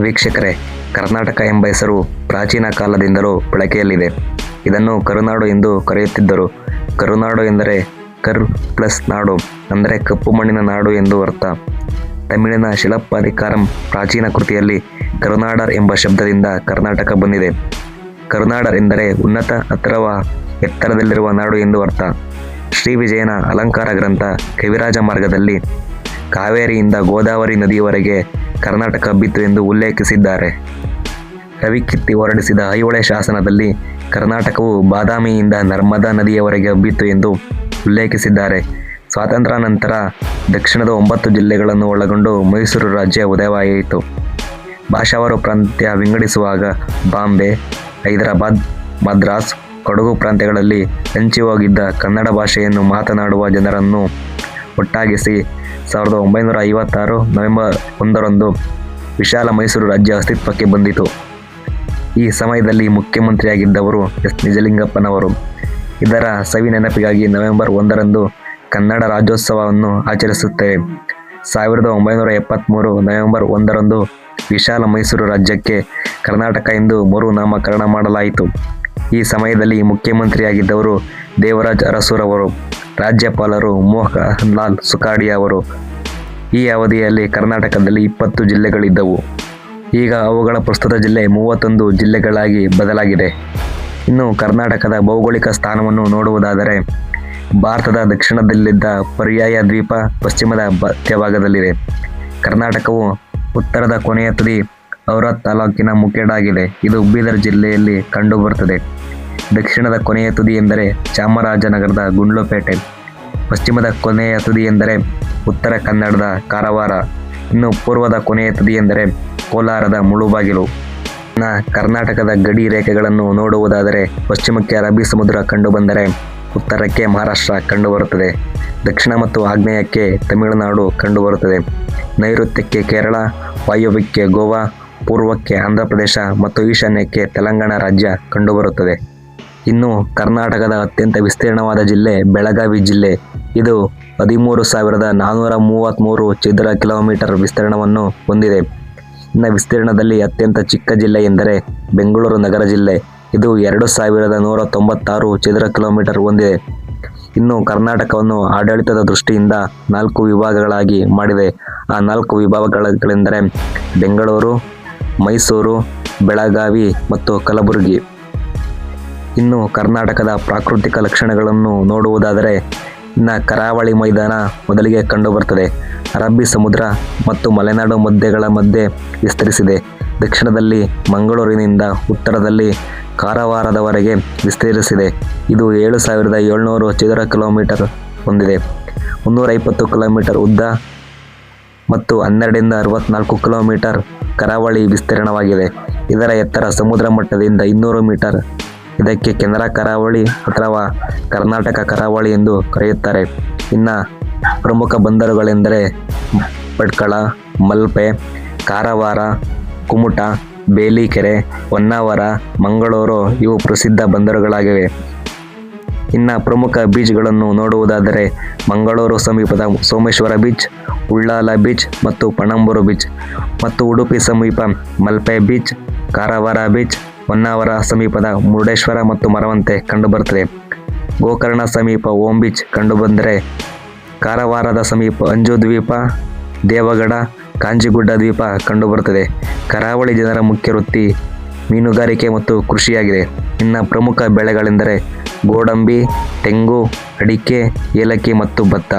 ವೀಕ್ಷಕರೇ, ಕರ್ನಾಟಕ ಎಂಬ ಹೆಸರು ಪ್ರಾಚೀನ ಕಾಲದಿಂದಲೂ ಬಳಕೆಯಲ್ಲಿದೆ. ಇದನ್ನು ಕರುನಾಡು ಎಂದು ಕರೆಯುತ್ತಿದ್ದರು. ಕರುನಾಡು ಎಂದರೆ ಕರ್ ಪ್ಲಸ್ ನಾಡು, ಅಂದರೆ ಕಪ್ಪು ಮಣ್ಣಿನ ನಾಡು ಎಂದು ಅರ್ಥ. ತಮಿಳಿನ ಶಿಲಪ್ಪಾಧಿಕಾರಂ ಪ್ರಾಚೀನ ಕೃತಿಯಲ್ಲಿ ಕರುನಾಡರ್ ಎಂಬ ಶಬ್ದದಿಂದ ಕರ್ನಾಟಕ ಬಂದಿದೆ. ಕರುನಾಡರ್ ಎಂದರೆ ಉನ್ನತ ಅಥವಾ ಎತ್ತರದಲ್ಲಿರುವ ನಾಡು ಎಂದು ಅರ್ಥ. ಶ್ರೀ ವಿಜಯನ ಅಲಂಕಾರ ಗ್ರಂಥ ಕವಿರಾಜ ಮಾರ್ಗದಲ್ಲಿ ಕಾವೇರಿಯಿಂದ ಗೋದಾವರಿ ನದಿಯವರೆಗೆ ಕರ್ನಾಟಕ ಬಿತ್ತು ಎಂದು ಉಲ್ಲೇಖಿಸಿದ್ದಾರೆ. ರವಿಕೀರ್ತಿ ಹೊರಡಿಸಿದ ಐಹೊಳೆ ಶಾಸನದಲ್ಲಿ ಕರ್ನಾಟಕವು ಬಾದಾಮಿಯಿಂದ ನರ್ಮದಾ ನದಿಯವರೆಗೆ ಹಬ್ಬಿತು ಎಂದು ಉಲ್ಲೇಖಿಸಿದ್ದಾರೆ. ಸ್ವಾತಂತ್ರ್ಯ ನಂತರ ದಕ್ಷಿಣದ ಒಂಬತ್ತು ಜಿಲ್ಲೆಗಳನ್ನು ಒಳಗೊಂಡು ಮೈಸೂರು ರಾಜ್ಯ ಉದಯವಾಯಿತು. ಭಾಷಾವಾರು ಪ್ರಾಂತ್ಯ ವಿಂಗಡಿಸುವಾಗ ಬಾಂಬೆ, ಹೈದರಾಬಾದ್, ಮದ್ರಾಸ್, ಕೊಡಗು ಪ್ರಾಂತ್ಯಗಳಲ್ಲಿ ಹಂಚಿ ಹೋಗಿದ್ದ ಕನ್ನಡ ಭಾಷೆಯನ್ನು ಮಾತನಾಡುವ ಜನರನ್ನು ಒಟ್ಟಾಗಿಸಿ ಸಾವಿರದ ಒಂಬೈನೂರ ಐವತ್ತಾರು ನವೆಂಬರ್ ಒಂದರಂದು ವಿಶಾಲ ಮೈಸೂರು ರಾಜ್ಯ ಅಸ್ತಿತ್ವಕ್ಕೆ ಬಂದಿತು. ಈ ಸಮಯದಲ್ಲಿ ಮುಖ್ಯಮಂತ್ರಿಯಾಗಿದ್ದವರು ಎಸ್. ನಿಜಲಿಂಗಪ್ಪನವರು. ಇದರ ಸವಿ ನೆನಪಿಗಾಗಿ ನವೆಂಬರ್ ಒಂದರಂದು ಕನ್ನಡ ರಾಜ್ಯೋತ್ಸವವನ್ನು ಆಚರಿಸುತ್ತೇವೆ. ಸಾವಿರದ ಒಂಬೈನೂರ ಎಪ್ಪತ್ತ್ಮೂರು ನವೆಂಬರ್ ಒಂದರಂದು ವಿಶಾಲ ಮೈಸೂರು ರಾಜ್ಯಕ್ಕೆ ಕರ್ನಾಟಕ ಎಂದು ಮರು ನಾಮಕರಣ ಮಾಡಲಾಯಿತು. ಈ ಸಮಯದಲ್ಲಿ ಮುಖ್ಯಮಂತ್ರಿಯಾಗಿದ್ದವರು ದೇವರಾಜ್ ಅರಸುರವರು. ರಾಜ್ಯಪಾಲರು ಮೋಹನ್ ಲಾಲ್ ಸುಖಾಡಿಯಾ ಅವರು ಈ ಅವಧಿಯಲ್ಲಿ ಕರ್ನಾಟಕದಲ್ಲಿ ಇಪ್ಪತ್ತು ಜಿಲ್ಲೆಗಳಿದ್ದವು. ಈಗ ಅವುಗಳ ಪ್ರಸ್ತುತ ಜಿಲ್ಲೆ ಮೂವತ್ತೊಂದು ಜಿಲ್ಲೆಗಳಾಗಿ ಬದಲಾಗಿದೆ. ಇನ್ನು ಕರ್ನಾಟಕದ ಭೌಗೋಳಿಕ ಸ್ಥಾನವನ್ನು ನೋಡುವುದಾದರೆ, ಭಾರತದ ದಕ್ಷಿಣದಲ್ಲಿದ್ದ ಪರ್ಯಾಯ ದ್ವೀಪ ಪಶ್ಚಿಮದ ಮಧ್ಯಭಾಗದಲ್ಲಿದೆ. ಕರ್ನಾಟಕವು ಉತ್ತರದ ಕೊನೆಯ ತುದಿ ಔರತ್ ತಾಲೂಕಿನ ಮುಖೇಡಾಗಿದೆ. ಇದು ಬೀದರ್ ಜಿಲ್ಲೆಯಲ್ಲಿ ಕಂಡುಬರುತ್ತದೆ. ದಕ್ಷಿಣದ ಕೊನೆಯ ತುದಿ ಎಂದರೆ ಚಾಮರಾಜನಗರದ ಗುಂಡ್ಲುಪೇಟೆ, ಪಶ್ಚಿಮದ ಕೊನೆಯ ತುದಿ ಎಂದರೆ ಉತ್ತರ ಕನ್ನಡದ ಕಾರವಾರ, ಇನ್ನು ಪೂರ್ವದ ಕೊನೆಯ ತುದಿ ಎಂದರೆ ಕೋಲಾರದ ಮುಳುಬಾಗಿಲು. ಇನ್ನು ಕರ್ನಾಟಕದ ಗಡಿ ರೇಖೆಗಳನ್ನು ನೋಡುವುದಾದರೆ ಪಶ್ಚಿಮಕ್ಕೆ ಅರಬ್ಬಿ ಸಮುದ್ರ ಕಂಡುಬಂದರೆ ಉತ್ತರಕ್ಕೆ ಮಹಾರಾಷ್ಟ್ರ ಕಂಡುಬರುತ್ತದೆ. ದಕ್ಷಿಣ ಮತ್ತು ಆಗ್ನೇಯಕ್ಕೆ ತಮಿಳುನಾಡು ಕಂಡುಬರುತ್ತದೆ. ನೈಋತ್ಯಕ್ಕೆ ಕೇರಳ, ವಾಯುವ್ಯಕ್ಕೆ ಗೋವಾ, ಪೂರ್ವಕ್ಕೆ ಆಂಧ್ರ ಪ್ರದೇಶ ಮತ್ತು ಈಶಾನ್ಯಕ್ಕೆ ತೆಲಂಗಾಣ ರಾಜ್ಯ ಕಂಡುಬರುತ್ತದೆ. ಇನ್ನು ಕರ್ನಾಟಕದ ಅತ್ಯಂತ ವಿಸ್ತೀರ್ಣವಾದ ಜಿಲ್ಲೆ ಬೆಳಗಾವಿ ಜಿಲ್ಲೆ. ಇದು ಹದಿಮೂರು ಸಾವಿರದ ನಾನ್ನೂರ ಮೂವತ್ತ್ಮೂರು ಚದರ ಕಿಲೋಮೀಟರ್ ವಿಸ್ತೀರ್ಣವನ್ನು ಹೊಂದಿದೆ. ಇನ್ನು ವಿಸ್ತೀರ್ಣದಲ್ಲಿ ಅತ್ಯಂತ ಚಿಕ್ಕ ಜಿಲ್ಲೆ ಎಂದರೆ ಬೆಂಗಳೂರು ನಗರ ಜಿಲ್ಲೆ. ಇದು ಎರಡು ಸಾವಿರದ ನೂರ ತೊಂಬತ್ತಾರು ಚದರ ಕಿಲೋಮೀಟರ್ ಹೊಂದಿದೆ. ಇನ್ನು ಕರ್ನಾಟಕವನ್ನು ಆಡಳಿತದ ದೃಷ್ಟಿಯಿಂದ ನಾಲ್ಕು ವಿಭಾಗಗಳಾಗಿ ಮಾಡಿದೆ. ಆ ನಾಲ್ಕು ವಿಭಾಗಗಳೆಂದರೆ ಬೆಂಗಳೂರು, ಮೈಸೂರು, ಬೆಳಗಾವಿ ಮತ್ತು ಕಲಬುರಗಿ. ಇನ್ನು ಕರ್ನಾಟಕದ ಪ್ರಾಕೃತಿಕ ಲಕ್ಷಣಗಳನ್ನು ನೋಡುವುದಾದರೆ, ಇನ್ನು ಕರಾವಳಿ ಮೈದಾನ ಮೊದಲಿಗೆ ಕಂಡುಬರ್ತದೆ. ಅರಬ್ಬಿ ಸಮುದ್ರ ಮತ್ತು ಮಲೆನಾಡು ಮಧ್ಯಗಳ ಮಧ್ಯೆ ವಿಸ್ತರಿಸಿದೆ. ದಕ್ಷಿಣದಲ್ಲಿ ಮಂಗಳೂರಿನಿಂದ ಉತ್ತರದಲ್ಲಿ ಕಾರವಾರದವರೆಗೆ ವಿಸ್ತರಿಸಿದೆ. ಇದು ಏಳು ಸಾವಿರದ ಏಳ್ನೂರು ಚದರ ಕಿಲೋಮೀಟರ್ ಹೊಂದಿದೆ. ಮುನ್ನೂರ ಇಪ್ಪತ್ತು ಕಿಲೋಮೀಟರ್ ಉದ್ದ ಮತ್ತು ಹನ್ನೆರಡರಿಂದ ಅರವತ್ನಾಲ್ಕು ಕಿಲೋಮೀಟರ್ ಕರಾವಳಿ ವಿಸ್ತೀರ್ಣವಾಗಿದೆ. ಇದರ ಎತ್ತರ ಸಮುದ್ರ ಮಟ್ಟದಿಂದ ಇನ್ನೂರು ಮೀಟರ್ ಇದಕ್ಕೆ ಕೆನರಾ ಕರಾವಳಿ ಅಥವಾ ಕರ್ನಾಟಕ ಕರಾವಳಿ ಎಂದು ಕರೆಯುತ್ತಾರೆ. ಇನ್ನು ಪ್ರಮುಖ ಬಂದರುಗಳೆಂದರೆ ಭಟ್ಕಳ, ಮಲ್ಪೆ, ಕಾರವಾರ, ಕುಮುಟ, ಬೇಲಿಕೆರೆ, ಹೊನ್ನಾವರ, ಮಂಗಳೂರು ಇವು ಪ್ರಸಿದ್ಧ ಬಂದರುಗಳಾಗಿವೆ. ಇನ್ನು ಪ್ರಮುಖ ಬೀಚ್ಗಳನ್ನು ನೋಡುವುದಾದರೆ ಮಂಗಳೂರು ಸಮೀಪದ ಸೋಮೇಶ್ವರ ಬೀಚ್, ಉಳ್ಳಾಲ ಬೀಚ್ ಮತ್ತು ಪಣಂಬೂರು ಬೀಚ್ ಮತ್ತು ಉಡುಪಿ ಸಮೀಪ ಮಲ್ಪೆ ಬೀಚ್, ಕಾರವಾರ ಬೀಚ್ ಹೊನ್ನಾವರ ಸಮೀಪದ ಮುರುಡೇಶ್ವರ ಮತ್ತು ಮರವಂತೆ ಕಂಡುಬರುತ್ತದೆ. ಗೋಕರ್ಣ ಸಮೀಪ ಓಂ ಬೀಚ್ ಕಂಡುಬಂದರೆ ಕಾರವಾರದ ಸಮೀಪ ಅಂಜು ದ್ವೀಪ, ದೇವಗಡ, ಕಾಂಜಿಗುಡ್ಡ ದ್ವೀಪ ಕಂಡುಬರುತ್ತದೆ. ಕರಾವಳಿ ಜನರ ಮುಖ್ಯ ವೃತ್ತಿ ಮೀನುಗಾರಿಕೆ ಮತ್ತು ಕೃಷಿಯಾಗಿದೆ. ಇನ್ನು ಪ್ರಮುಖ ಬೆಳೆಗಳೆಂದರೆ ಗೋಡಂಬಿ, ತೆಂಗು, ಅಡಿಕೆ, ಏಲಕ್ಕಿ ಮತ್ತು ಭತ್ತ.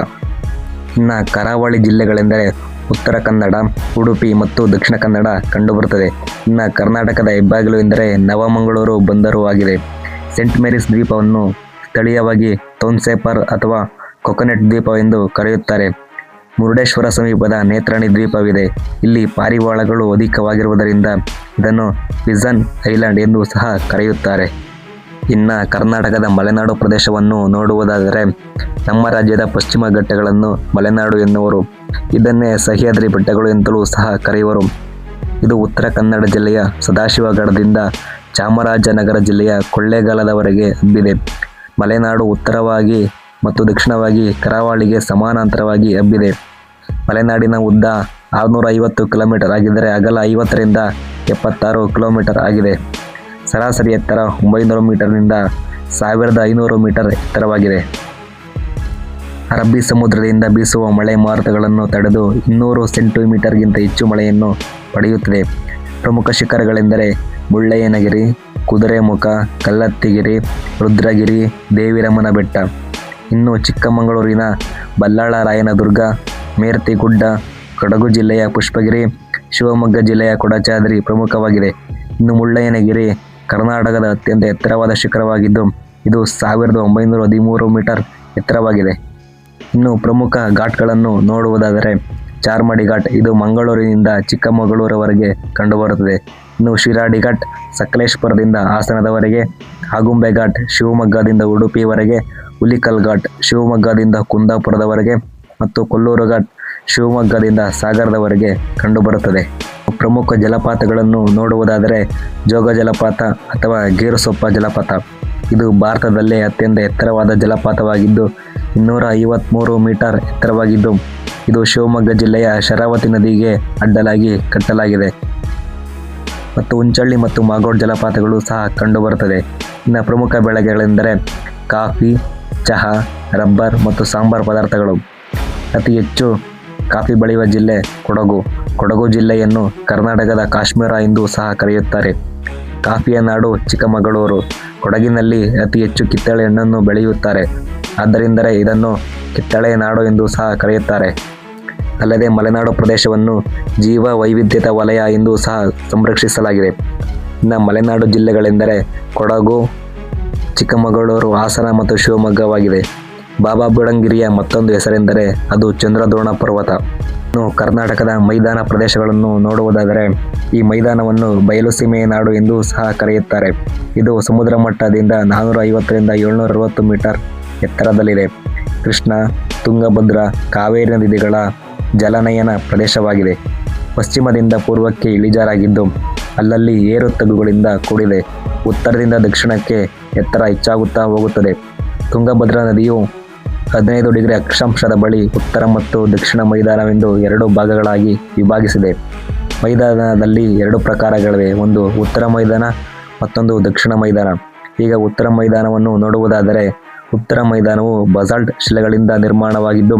ಇನ್ನು ಕರಾವಳಿ ಜಿಲ್ಲೆಗಳೆಂದರೆ ಉತ್ತರ ಕನ್ನಡ, ಉಡುಪಿ ಮತ್ತು ದಕ್ಷಿಣ ಕನ್ನಡ ಕಂಡುಬರುತ್ತದೆ. ಇನ್ನು ಕರ್ನಾಟಕದ ಹೆಬ್ಬಾಗಿಲು ಎಂದರೆ ನವಮಂಗಳೂರು ಬಂದರು ಆಗಿದೆ. ಸೆಂಟ್ ಮೇರಿಸ್ ದ್ವೀಪವನ್ನು ಸ್ಥಳೀಯವಾಗಿ ತೌನ್ಸೇಪರ್ ಅಥವಾ ಕೊಕೊನೆಟ್ ದ್ವೀಪ ಎಂದು ಕರೆಯುತ್ತಾರೆ. ಮುರುಡೇಶ್ವರ ಸಮೀಪದ ನೇತ್ರಾಣಿ ದ್ವೀಪವಿದೆ. ಇಲ್ಲಿ ಪಾರಿವಾಳಗಳು ಅಧಿಕವಾಗಿರುವುದರಿಂದ ಇದನ್ನು ಪಿಜನ್ ಐಲ್ಯಾಂಡ್ ಎಂದು ಸಹ ಕರೆಯುತ್ತಾರೆ. ಇನ್ನು ಕರ್ನಾಟಕದ ಮಲೆನಾಡು ಪ್ರದೇಶವನ್ನು ನೋಡುವುದಾದರೆ ನಮ್ಮ ರಾಜ್ಯದ ಪಶ್ಚಿಮ ಘಟ್ಟಗಳನ್ನು ಮಲೆನಾಡು ಎನ್ನುವರು. ಇದನ್ನೇ ಸಹ್ಯಾದ್ರಿ ಬೆಟ್ಟಗಳು ಎಂತಲೂ ಸಹ ಕರೆಯುವರು. ಇದು ಉತ್ತರ ಕನ್ನಡ ಜಿಲ್ಲೆಯ ಸದಾಶಿವಗಢದಿಂದ ಚಾಮರಾಜನಗರ ಜಿಲ್ಲೆಯ ಕೊಳ್ಳೇಗಾಲದವರೆಗೆ ಹಬ್ಬಿದೆ. ಮಲೆನಾಡು ಉತ್ತರವಾಗಿ ಮತ್ತು ದಕ್ಷಿಣವಾಗಿ ಕರಾವಳಿಗೆ ಸಮಾನಾಂತರವಾಗಿ ಹಬ್ಬಿದೆ. ಮಲೆನಾಡಿನ ಉದ್ದ ಆರುನೂರ ಐವತ್ತು ಕಿಲೋಮೀಟರ್ ಆಗಿದ್ದರೆ ಅಗಲ ಐವತ್ತರಿಂದ ಎಪ್ಪತ್ತಾರು ಕಿಲೋಮೀಟರ್ ಆಗಿದೆ. ಸರಾಸರಿ ಎತ್ತರ ಒಂಬೈನೂರು ಮೀಟರ್ನಿಂದ ಸಾವಿರದ ಐನೂರು ಮೀಟರ್ ಎತ್ತರವಾಗಿದೆ. ಅರಬ್ಬಿ ಸಮುದ್ರದಿಂದ ಬೀಸುವ ಮಳೆ ಮಾರುತಗಳನ್ನು ತಡೆದು ಇನ್ನೂರು ಸೆಂಟಿಮೀಟರ್ಗಿಂತ ಹೆಚ್ಚು ಮಳೆಯನ್ನು ಪಡೆಯುತ್ತದೆ. ಪ್ರಮುಖ ಶಿಖರಗಳೆಂದರೆ ಮುಳ್ಳಯ್ಯನಗಿರಿ, ಕುದುರೆಮುಖ, ಕಲ್ಲತ್ತಿಗಿರಿ, ರುದ್ರಗಿರಿ ದೇವಿರಮ್ಮನ ಬೆಟ್ಟ ಇನ್ನು ಚಿಕ್ಕಮಗಳೂರಿನ ಬಲ್ಲಾಳ ರಾಯನದುರ್ಗ ಮೇರ್ತಿಗುಡ್ಡ, ಕೊಡಗು ಜಿಲ್ಲೆಯ ಪುಷ್ಪಗಿರಿ, ಶಿವಮೊಗ್ಗ ಜಿಲ್ಲೆಯ ಕೊಡಚಾದ್ರಿ ಪ್ರಮುಖವಾಗಿದೆ. ಇನ್ನು ಮುಳ್ಳಯ್ಯನಗಿರಿ ಕರ್ನಾಟಕದ ಅತ್ಯಂತ ಎತ್ತರವಾದ ಶಿಖರವಾಗಿದ್ದು, ಇದು ಸಾವಿರದ ಒಂಬೈನೂರ ಹದಿಮೂರು ಮೀಟರ್ ಎತ್ತರವಾಗಿದೆ. ಇನ್ನು ಪ್ರಮುಖ ಘಾಟ್ಗಳನ್ನು ನೋಡುವುದಾದರೆ, ಚಾರ್ಮಾಡಿ ಘಾಟ್ ಇದು ಮಂಗಳೂರಿನಿಂದ ಚಿಕ್ಕಮಗಳೂರವರೆಗೆ ಕಂಡುಬರುತ್ತದೆ. ಇನ್ನು ಶಿರಾಡಿ ಘಾಟ್, ಸಕಲೇಶ್ಪುರದಿಂದ ಹಾಸನದವರೆಗೆ, ಆಗುಂಬೆ ಘಾಟ್, ಶಿವಮೊಗ್ಗದಿಂದ ಉಡುಪಿವರೆಗೆ, ಹುಲಿಕಲ್ ಘಾಟ್, ಶಿವಮೊಗ್ಗದಿಂದ ಕುಂದಾಪುರದವರೆಗೆ ಮತ್ತು ಕೊಲ್ಲೂರು ಘಾಟ್, ಶಿವಮೊಗ್ಗದಿಂದ ಸಾಗರದವರೆಗೆ ಕಂಡುಬರುತ್ತದೆ. ಪ್ರಮುಖ ಜಲಪಾತಗಳನ್ನು ನೋಡುವುದಾದರೆ ಜೋಗ ಜಲಪಾತ ಅಥವಾ ಗೇರುಸೊಪ್ಪ ಜಲಪಾತ. ಇದು ಭಾರತದಲ್ಲೇ ಅತ್ಯಂತ ಎತ್ತರವಾದ ಜಲಪಾತವಾಗಿದ್ದು, ಇನ್ನೂರ ಐವತ್ತ್ಮೂರು ಮೀಟರ್ ಎತ್ತರವಾಗಿದ್ದು, ಇದು ಶಿವಮೊಗ್ಗ ಜಿಲ್ಲೆಯ ಶರಾವತಿ ನದಿಗೆ ಅಡ್ಡಲಾಗಿ ಕಟ್ಟಲಾಗಿದೆ. ಮತ್ತು ಉಂಚಳ್ಳಿ ಮತ್ತು ಮಾಗೋಡ್ ಜಲಪಾತಗಳು ಸಹ ಕಂಡುಬರುತ್ತದೆ. ಇನ್ನು ಪ್ರಮುಖ ಬೆಳೆಗಳೆಂದರೆ ಕಾಫಿ, ಚಹಾ, ರಬ್ಬರ್ ಮತ್ತು ಸಾಂಬಾರ್ ಪದಾರ್ಥಗಳು. ಅತಿ ಹೆಚ್ಚು ಕಾಫಿ ಬೆಳೆಯುವ ಜಿಲ್ಲೆ ಕೊಡಗು. ಕೊಡಗು ಜಿಲ್ಲೆಯನ್ನು ಕರ್ನಾಟಕದ ಕಾಶ್ಮೀರ ಎಂದು ಸಹ ಕರೆಯುತ್ತಾರೆ. ಕಾಫಿಯ ನಾಡು ಚಿಕ್ಕಮಗಳೂರು. ಕೊಡಗಿನಲ್ಲಿ ಅತಿ ಹೆಚ್ಚು ಕಿತ್ತಳೆ ಹಣ್ಣನ್ನು ಬೆಳೆಯುತ್ತಾರೆ. ಆದ್ದರಿಂದಲೇ ಇದನ್ನು ಕಿತ್ತಳೆ ನಾಡು ಎಂದು ಸಹ ಕರೆಯುತ್ತಾರೆ. ಅಲ್ಲದೆ ಮಲೆನಾಡು ಪ್ರದೇಶವನ್ನು ಜೀವ ವೈವಿಧ್ಯತಾ ವಲಯ ಎಂದು ಸಹ ಸಂರಕ್ಷಿಸಲಾಗಿದೆ. ಇನ್ನು ಮಲೆನಾಡು ಜಿಲ್ಲೆಗಳೆಂದರೆ ಕೊಡಗು, ಚಿಕ್ಕಮಗಳೂರು, ಹಾಸನ ಮತ್ತು ಶಿವಮೊಗ್ಗವಾಗಿದೆ. ಬಾಬಾ ಬುಡಂಗಿರಿಯ ಮತ್ತೊಂದು ಹೆಸರೆಂದರೆ ಅದು ಚಂದ್ರದ್ರೋಣ ಪರ್ವತ. ಕರ್ನಾಟಕದ ಮೈದಾನ ಪ್ರದೇಶಗಳನ್ನು ನೋಡುವುದಾದರೆ ಈ ಮೈದಾನವನ್ನು ಬಯಲು ಸೀಮೆಯ ನಾಡು ಎಂದು ಸಹ ಕರೆಯುತ್ತಾರೆ. ಇದು ಸಮುದ್ರ ಮಟ್ಟದಿಂದ ನಾನ್ನೂರ ಐವತ್ತರಿಂದ ಏಳ್ನೂರ ಅರವತ್ತು ಮೀಟರ್ ಎತ್ತರದಲ್ಲಿದೆ. ಕೃಷ್ಣ, ತುಂಗಭದ್ರ, ಕಾವೇರಿ ನದಿಗಳ ಜಲನಯನ ಪ್ರದೇಶವಾಗಿದೆ. ಪಶ್ಚಿಮದಿಂದ ಪೂರ್ವಕ್ಕೆ ಇಳಿಜಾರಾಗಿದ್ದು ಅಲ್ಲಲ್ಲಿ ಏರು ತಗ್ಗುಗಳಿಂದ ಕೂಡಿದೆ. ಉತ್ತರದಿಂದ ದಕ್ಷಿಣಕ್ಕೆ ಎತ್ತರ ಹೆಚ್ಚಾಗುತ್ತಾ ಹೋಗುತ್ತದೆ. ತುಂಗಭದ್ರಾ ನದಿಯು ಹದಿನೈದು ಡಿಗ್ರಿ ಅಕ್ಷಾಂಶದ ಬಳಿ ಉತ್ತರ ಮತ್ತು ದಕ್ಷಿಣ ಮೈದಾನವೆಂದು ಎರಡು ಭಾಗಗಳಾಗಿ ವಿಭಾಗಿಸಿದೆ. ಮೈದಾನದಲ್ಲಿ ಎರಡು ಪ್ರಕಾರಗಳಿವೆ. ಒಂದು ಉತ್ತರ ಮೈದಾನ, ಮತ್ತೊಂದು ದಕ್ಷಿಣ ಮೈದಾನ. ಈಗ ಉತ್ತರ ಮೈದಾನವನ್ನು ನೋಡುವುದಾದರೆ, ಉತ್ತರ ಮೈದಾನವು ಬಸಾಲ್ಟ್ ಶಿಲೆಗಳಿಂದ ನಿರ್ಮಾಣವಾಗಿದ್ದು,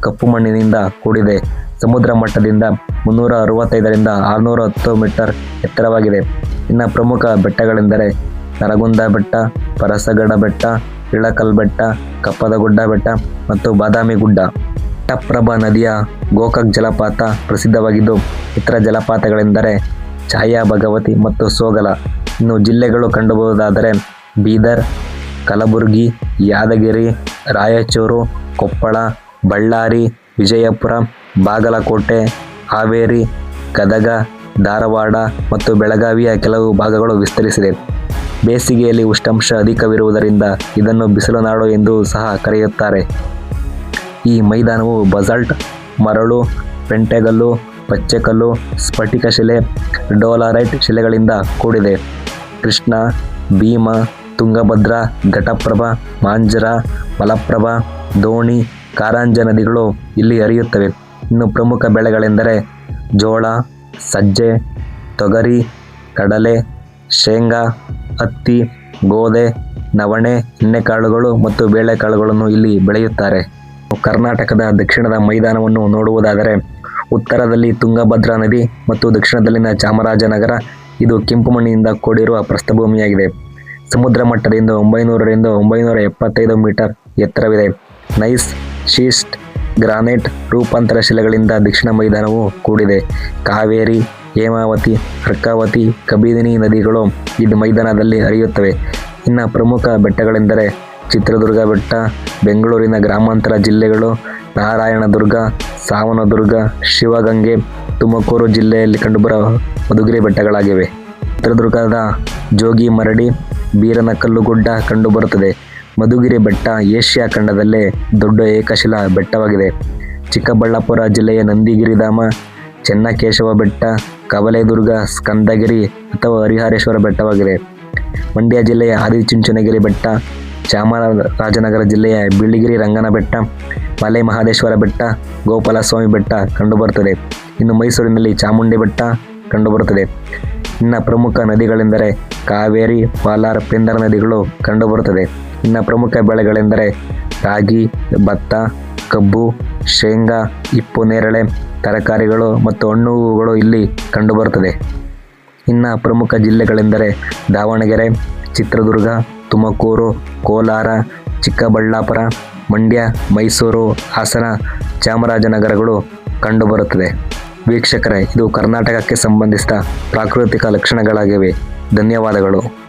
ಕಪ್ಪು ಮಣ್ಣಿನಿಂದ ಕೂಡಿದೆ. ಸಮುದ್ರ ಮಟ್ಟದಿಂದ ಮುನ್ನೂರ ಅರವತ್ತೈದರಿಂದ ಆರುನೂರ ಹತ್ತು ಮೀಟರ್ ಎತ್ತರವಾಗಿದೆ. ಇನ್ನು ಪ್ರಮುಖ ಬೆಟ್ಟಗಳೆಂದರೆ ನರಗುಂದ ಬೆಟ್ಟ, ಪರಸಗಡ ಬೆಟ್ಟ ಇಳಕಲ್ ಬೆಟ್ಟ ಕಪ್ಪದಗುಡ್ಡ ಬೆಟ್ಟ ಮತ್ತು ಬಾದಾಮಿ ಗುಡ್ಡ. ಟಪ್ರಭಾ ನದಿಯ ಗೋಕಾಕ್ ಜಲಪಾತ ಪ್ರಸಿದ್ಧವಾಗಿದ್ದು, ಇತರ ಜಲಪಾತಗಳೆಂದರೆ ಛಾಯಾ, ಭಗವತಿ ಮತ್ತು ಸೋಗಲ. ಇನ್ನು ಜಿಲ್ಲೆಗಳು ಕಂಡುಬರುವುದಾದರೆ ಬೀದರ್, ಕಲಬುರಗಿ, ಯಾದಗಿರಿ, ರಾಯಚೂರು, ಕೊಪ್ಪಳ, ಬಳ್ಳಾರಿ, ವಿಜಯಪುರ, ಬಾಗಲಕೋಟೆ, ಹಾವೇರಿ, ಗದಗ, ಧಾರವಾಡ ಮತ್ತು ಬೆಳಗಾವಿಯ ಕೆಲವು ಭಾಗಗಳು ವಿಸ್ತರಿಸಿದೆ. ಬೇಸಿಗೆಯಲ್ಲಿ ಉಷ್ಣಾಂಶ ಅಧಿಕವಿರುವುದರಿಂದ ಇದನ್ನು ಬಿಸಿಲು ನಾಡು ಎಂದು ಸಹ ಕರೆಯುತ್ತಾರೆ. ಈ ಮೈದಾನವು ಬಸಾಲ್ಟ್, ಮರಳು, ಪೆಂಟೆಗಲ್ಲು, ಪಚ್ಚೆಕಲ್ಲು, ಸ್ಫಟಿಕ ಶಿಲೆ, ಡೋಲಾರೈಟ್ ಶಿಲೆಗಳಿಂದ ಕೂಡಿದೆ. ಕೃಷ್ಣ, ಭೀಮ, ತುಂಗಭದ್ರಾ, ಘಟಪ್ರಭ, ಮಾಂಜರ, ಮಲಪ್ರಭ, ದೋಣಿ, ಕಾರಾಂಜ ನದಿಗಳು ಇಲ್ಲಿ ಹರಿಯುತ್ತವೆ. ಇನ್ನು ಪ್ರಮುಖ ಬೆಳೆಗಳೆಂದರೆ ಜೋಳ, ಸಜ್ಜೆ, ತೊಗರಿ, ಕಡಲೆ ಶೇಂಗಾ, ಹತ್ತಿ, ಗೋಧಿ, ನವಣೆ, ಎಣ್ಣೆಕಾಳುಗಳು ಮತ್ತು ಬೇಳೆಕಾಳುಗಳನ್ನು ಇಲ್ಲಿ ಬೆಳೆಯುತ್ತಾರೆ. ಕರ್ನಾಟಕದ ದಕ್ಷಿಣದ ಮೈದಾನವನ್ನು ನೋಡುವುದಾದರೆ ಉತ್ತರದಲ್ಲಿ ತುಂಗಭದ್ರಾ ನದಿ ಮತ್ತು ದಕ್ಷಿಣದಲ್ಲಿನ ಚಾಮರಾಜನಗರ. ಇದು ಕೆಂಪು ಮಣ್ಣಿನಿಂದ ಕೂಡಿರುವ ಪ್ರಸ್ಥಭೂಮಿಯಾಗಿದೆ. ಸಮುದ್ರ ಮಟ್ಟದಿಂದ ಒಂಬೈನೂರರಿಂದ ಒಂಬೈನೂರ ಎಪ್ಪತ್ತೈದು ಮೀಟರ್ ಎತ್ತರವಿದೆ. ನೈಸ್ ಶೀಸ್ಟ್ ಗ್ರಾನೈಟ್ ರೂಪಾಂತರ ಶಿಲೆಗಳಿಂದ ದಕ್ಷಿಣ ಮೈದಾನವು ಕೂಡಿದೆ. ಕಾವೇರಿ ಹೇಮಾವತಿ ಅರ್ಕಾವತಿ ಕಬೀದಿನಿ ನದಿಗಳು ಇದು ಮೈದಾನದಲ್ಲಿ ಹರಿಯುತ್ತವೆ. ಇನ್ನು ಪ್ರಮುಖ ಬೆಟ್ಟಗಳೆಂದರೆ ಚಿತ್ರದುರ್ಗ ಬೆಟ್ಟ, ಬೆಂಗಳೂರಿನ ಗ್ರಾಮಾಂತರ ಜಿಲ್ಲೆಗಳು, ನಾರಾಯಣದುರ್ಗ, ಸಾವನದುರ್ಗ, ಶಿವಗಂಗೆ, ತುಮಕೂರು ಜಿಲ್ಲೆಯಲ್ಲಿ ಕಂಡುಬರುವ ಮಧುಗಿರಿ ಬೆಟ್ಟಗಳಾಗಿವೆ. ಚಿತ್ರದುರ್ಗದ ಜೋಗಿ ಮರಡಿ, ಬೀರನಕಲ್ಲುಗುಡ್ಡ ಕಂಡುಬರುತ್ತದೆ. ಮಧುಗಿರಿ ಬೆಟ್ಟ ಏಷ್ಯಾ ಖಂಡದಲ್ಲೇ ದೊಡ್ಡ ಏಕಶಿಲಾ ಬೆಟ್ಟವಾಗಿದೆ. ಚಿಕ್ಕಬಳ್ಳಾಪುರ ಜಿಲ್ಲೆಯ ನಂದಿಗಿರಿಧಾಮ, ಚೆನ್ನಕೇಶವ ಬೆಟ್ಟ ಕವಲೆದುರ್ಗ, ಸ್ಕಂದಗಿರಿ ಅಥವಾ ಹರಿಹರೇಶ್ವರ ಬೆಟ್ಟವಾಗಿದೆ. ಮಂಡ್ಯ ಜಿಲ್ಲೆಯ ಆದಿಚುಂಚನಗಿರಿ ಬೆಟ್ಟ, ಚಾಮರಾಜನಗರ ಜಿಲ್ಲೆಯ ಬಿಳಿಗಿರಿ ರಂಗನ ಬೆಟ್ಟ, ಮಲೆ ಮಹದೇಶ್ವರ ಬೆಟ್ಟ, ಗೋಪಾಲಸ್ವಾಮಿ ಬೆಟ್ಟ ಕಂಡುಬರುತ್ತದೆ. ಇನ್ನು ಮೈಸೂರಿನಲ್ಲಿ ಚಾಮುಂಡಿ ಬೆಟ್ಟ ಕಂಡುಬರುತ್ತದೆ. ಇನ್ನು ಪ್ರಮುಖ ನದಿಗಳೆಂದರೆ ಕಾವೇರಿ, ಪಾಲಾರ್, ಪೆಂದರ ನದಿಗಳು ಕಂಡುಬರುತ್ತದೆ. ಇನ್ನು ಪ್ರಮುಖ ಬೆಳೆಗಳೆಂದರೆ ರಾಗಿ, ಭತ್ತ, ಕಬ್ಬು, ಶೇಂಗಾ ಹಿಪ್ಪು ನೇರಳೆ ತರಕಾರಿಗಳು ಮತ್ತು ಹಣ್ಣು ಹೂವುಗಳು ಇಲ್ಲಿ ಕಂಡುಬರುತ್ತದೆ. ಇನ್ನು ಪ್ರಮುಖ ಜಿಲ್ಲೆಗಳೆಂದರೆ ದಾವಣಗೆರೆ, ಚಿತ್ರದುರ್ಗ, ತುಮಕೂರು, ಕೋಲಾರ, ಚಿಕ್ಕಬಳ್ಳಾಪುರ, ಮಂಡ್ಯ, ಮೈಸೂರು, ಹಾಸನ, ಚಾಮರಾಜನಗರಗಳು ಕಂಡುಬರುತ್ತದೆ. ವೀಕ್ಷಕರೇ, ಇದು ಕರ್ನಾಟಕಕ್ಕೆ ಸಂಬಂಧಿಸಿದ ಪ್ರಾಕೃತಿಕ ಲಕ್ಷಣಗಳಾಗಿವೆ. ಧನ್ಯವಾದಗಳು.